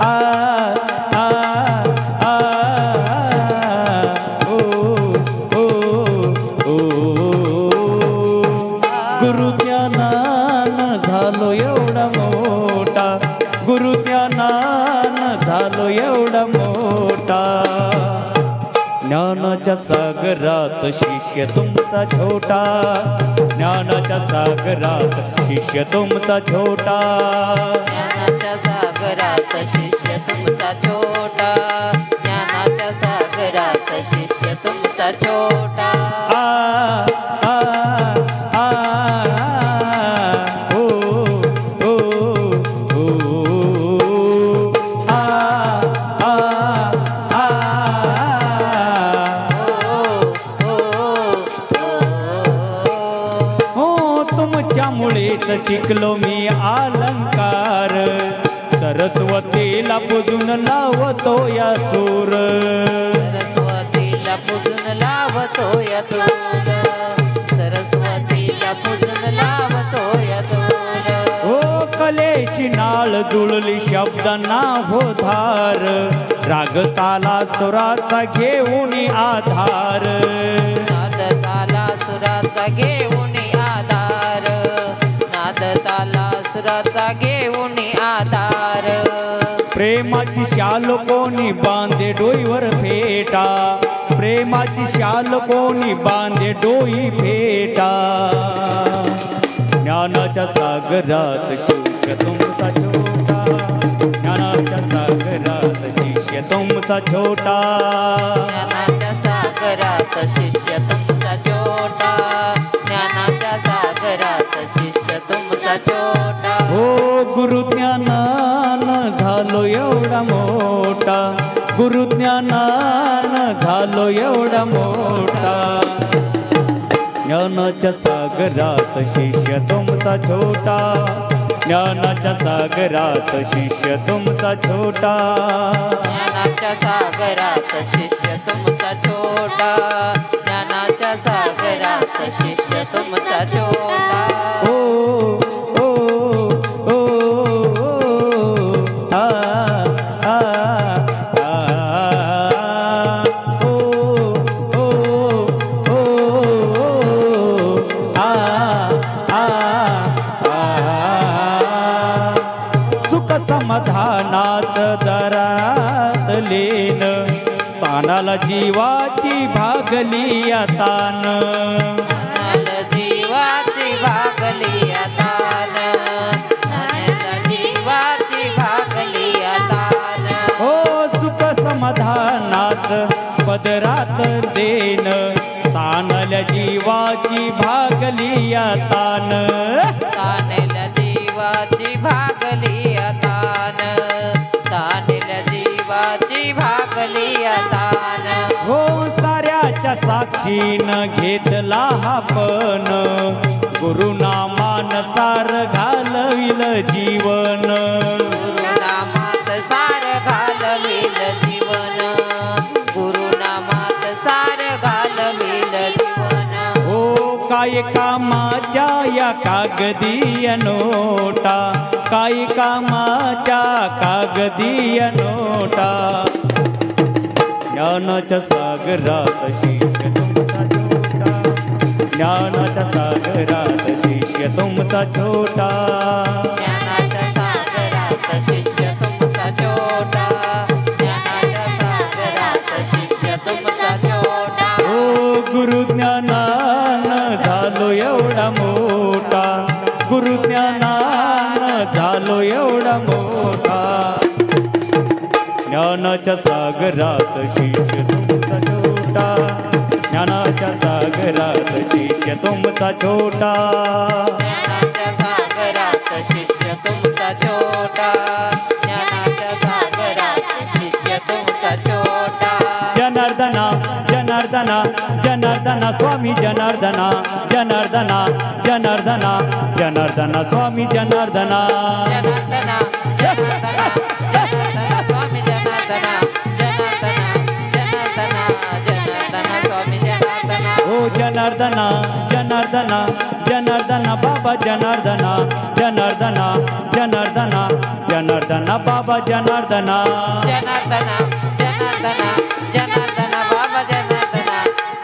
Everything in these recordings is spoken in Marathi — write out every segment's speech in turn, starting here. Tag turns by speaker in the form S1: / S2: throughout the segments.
S1: आ आ आ ओ ओ ओ. गुरु ज्ञानान झालो एवढा मोठा. ज्ञानाच्या सागरात शिष्य तुमचा छोटा. ज्ञानाच्या सागरात शिष्य तुमचा छोटा.
S2: ज्ञानाच्या सागरात शिष्य तुमचा छोटा. ज्ञानाच्या सागरात शिष्य तुमचा छोटा.
S1: तुमच्यामुळेच शिकलो मी अलंकार. सरस्वतीला पूजून लावतो या सूर.
S2: सरस्वतीला पूजून लावतो या सूर. सरस्वतीला पूजून लावतो या सूर.
S1: हो कलेशी नाळ जुळली शब्दांना हो धार. राग ताला सुराचा घेऊन आधार.
S2: नाद ताला सुराचा घेऊन ताला सुराचा घेऊन आधार.
S1: प्रेमाची शाल कोणी बांधे डोईवर फेटा? प्रेमाची शाल कोणी बांधे डोई फेटा? ज्ञानाच्या सागरात शिष्य तुमचा छोटा. ज्ञानाच्या सागरात शिष्य तुमचा छोटा.
S2: ज्ञानाच्या सागरात शिष्य
S1: झालो एवढा मोठा. ज्ञानाच्या सागरात शिष्य तुमचा छोटा. ज्ञानाच्या सागरात शिष्य तुमचा छोटा.
S2: ज्ञानाच्या सागरात शिष्य तुमचा छोटा. ज्ञानाच्या सागरात शिष्य तुमचा छोटा.
S1: ओ समाधानाच दरात लेन तानाला जीवाची भागली तान
S2: जीवाची भागली तान जीवाची भागली तान
S1: हो सुख समाधानात पदरात देन तानल्या जीवाची भागली तान
S2: तानेल जीवाची भागली तान
S1: साक्षीन घेतला हा पण. गुरुनामान सार घालविल जीवन.
S2: गुरुनामात सार घालविल जीवन. गुरुनामात सार घालविल जीवन.
S1: हो काय कामाच्या या कागदीय नोटा? काय कामाच्या कागदीय नोटा? ज्ञानाच्या सागरात शिष्य तुमचा छोटा. ज्ञानाच्या सागरात शिष्य तुमचा छोटा.
S2: ज्ञानाच्या सागरात शिष्य तुमचा छोटा. ज्ञानाच्या सागरात शिष्य तुमचा छोटा.
S1: गुरुज्ञानान झालो एवढा मोठा. गुरुज्ञानान झालो एवढा मोठा ज्ञानाच्या सागरात शिष्य तुमचा छोटा. ज्ञानाच्या सागरात शिष्य तुमचा छोटा.
S2: ज्ञानाच्या सागरात शिष्य तुमचा छोटा. ज्ञानाच्या सागरात शिष्य तुमचा छोटा.
S1: जनार्दना जनार्दना जनार्दना स्वामी जनार्दना जनार्दना जनार्दना जनार्दना स्वामी जनार्दना.
S2: जनार्दना जनार्दना जनार्दना जनार्दना जनार्दना
S1: बाबा जनार्दना जनार्दना जनार्दना जनार्दना बाबा जनार्दना
S2: जनार्दना जनार्दना जनार्दना बाबा जनार्दना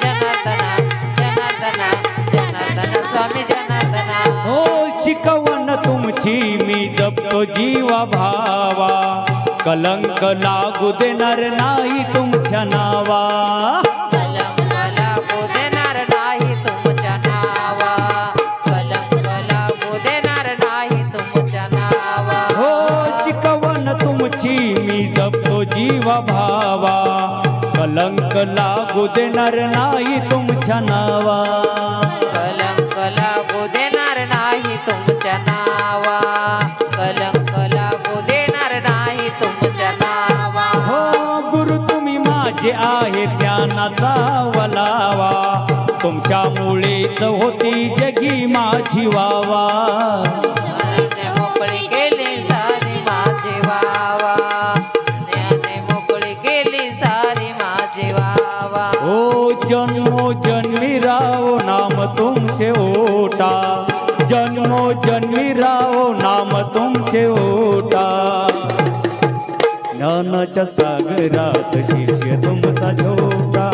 S2: जनार्दना जनार्दना जनार्दना स्वामी जनार्दना
S1: हो शिकवण तुमची मी जपतो जीवा भावा कलंक लागू देणार नाही तुमच्या नावा तुमची मी जपतो जीवा भावा कलंक लागू देणार नाही तुमच्या नावा.
S2: कलंक लागू देणार नाही तुमच्या नावा. कलंक लागू देणार नाही तुमच्या नावा.
S1: हो गुरु तुम्ही माझे आहे ज्ञानाचा वलावा. तुमच्यामुळेच होती जगी माझी वावा. जन्मो जन्मी राव नाम तुमचे ओटा ज्ञानाच्या सागरात शिष्य तुमचा छोटा.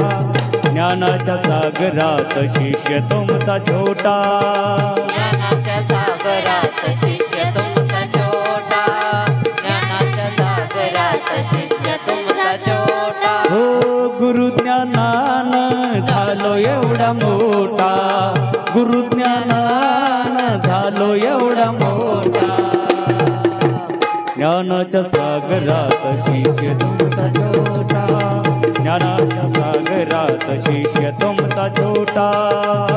S1: ज्ञानाच्या सागरात शिष्य तुमचा छोटा.
S2: ज्ञानाच्या सागरात शिष्य तुमचा छोटा. ज्ञानाच्या सागरात शिष्य तुमचा छोटा.
S1: हो गुरुज्ञानान झालो एवढा मोठा. गुरुज्ञानान झालो एवढा मोठा. ज्ञानाच्या सागरात शिष्य तुमचा छोटा. ज्ञानाच्या सागरात शिष्य तुमचा छोटा.